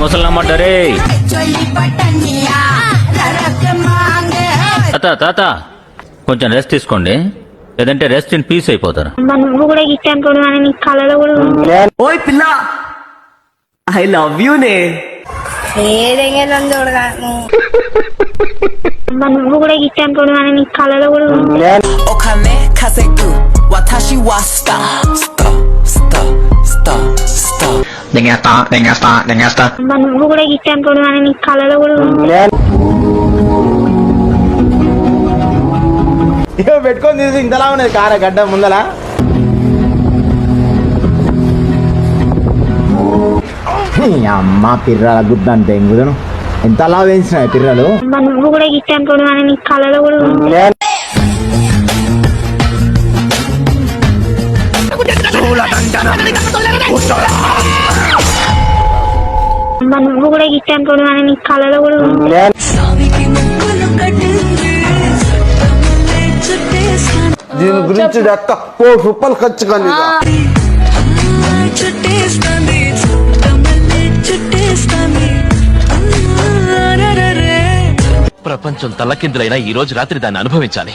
ముసలమ్మంటారే తాత తాత కొంచెం రెస్ట్ తీసుకోండి. లేదంటే రెస్ట్ ఇన్ పీస్ అయిపోతారు. నువ్వు కూడా నీ కళలో కూడా. ఓయ్ పిల్ల ఐ లవ్ యూ నే. నువ్వు. కూడా గిట్ట అనుకోడు అని నీ కళలో కూడా ター Dingesta, dingesta, dingesta. అమ్మ నువ్వు కూడా గిట్ట అనుకోడు అని నీ కళలో కూడా పెట్టుకొని తీసి ఇంతలా ఉన్నది కార గడ్డ ముందల అమ్మ పిర్రాల గుద్ద అంతే ఇంగుదను ఎంతలా వేయించినాయి పిర్రలు అమ్మ నువ్వు కూడా గిట్ట అనుకోడు అని నీ కళలో కూడా ఉంది. అమ్మ నువ్వు కూడా గిట్ట అనుకోడు అని నీ కళలో కూడా దీని గురించి అక్క కోటి రూపాయలు ఖర్చు కానీ ప్రపంచం తల్లకిందులైనా ఈ రోజు రాత్రి దాన్ని అనుభవించాలి.